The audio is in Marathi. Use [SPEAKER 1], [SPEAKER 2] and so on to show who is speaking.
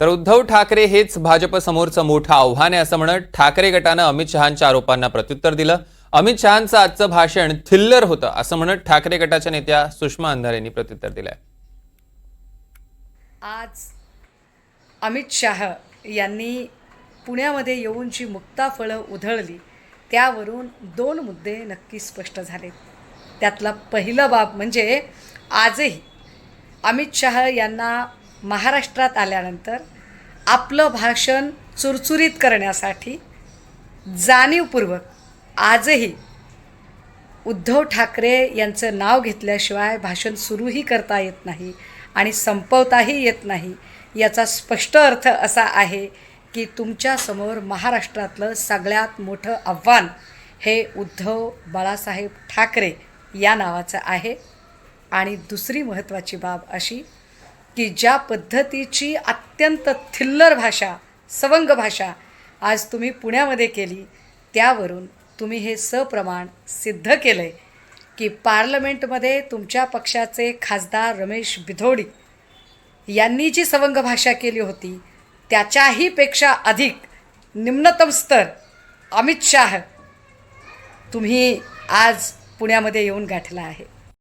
[SPEAKER 1] तर उद्धव ठाकरे हेच भाजप समोरचं मोठं आव्हान आहे असं म्हणत ठाकरे गटानं अमित शहांच्या आरोपांना प्रत्युत्तर दिलं. अमित शहांचं आजचं भाषण थिल्लर होतं असं म्हणत ठाकरे गटाच्या नेत्या सुषमा अंधारे यांनी प्रत्युत्तर दिलंय.
[SPEAKER 2] आज अमित शाह यांनी पुण्यामध्ये येऊन जी मुक्ता फळं उधळली. त्यावरून दोन मुद्दे नक्की स्पष्ट झाले त्यातला पहिलं बाब म्हणजे आजही अमित शाह यांना महाराष्ट्रात आल्यानंतर आपलं भाषण चुरचुरीत करण्यासाठी जाणीवपूर्वक आजही उद्धव ठाकरे यांचं नाव घेतल्याशिवाय भाषण सुरूही करता येत नाही आणि संपवताही येत नाही याचा स्पष्ट अर्थ असा आहे की तुमच्यासमोर महाराष्ट्रातलं सगळ्यात मोठं आव्हान हे उद्धव बाळासाहेब ठाकरे या नावाचं आहे. आणि दुसरी महत्त्वाची बाब अशी की ज्या पद्धतीची अत्यंत थिल्लर भाषा सवंग भाषा आज तुम्ही पुण्यामध्ये केली त्यावरून तुम्ही हे सप्रमाण सिद्ध केलं आहे की पार्लमेंटमध्ये तुमच्या पक्षाचे खासदार रमेश बिधोडी यांनी जी सवंग भाषा केली होती त्याच्याही पेक्षा अधिक निम्नतम स्तर अमित शाह तुम्ही आज पुण्यामध्ये येऊन गाठला आहे.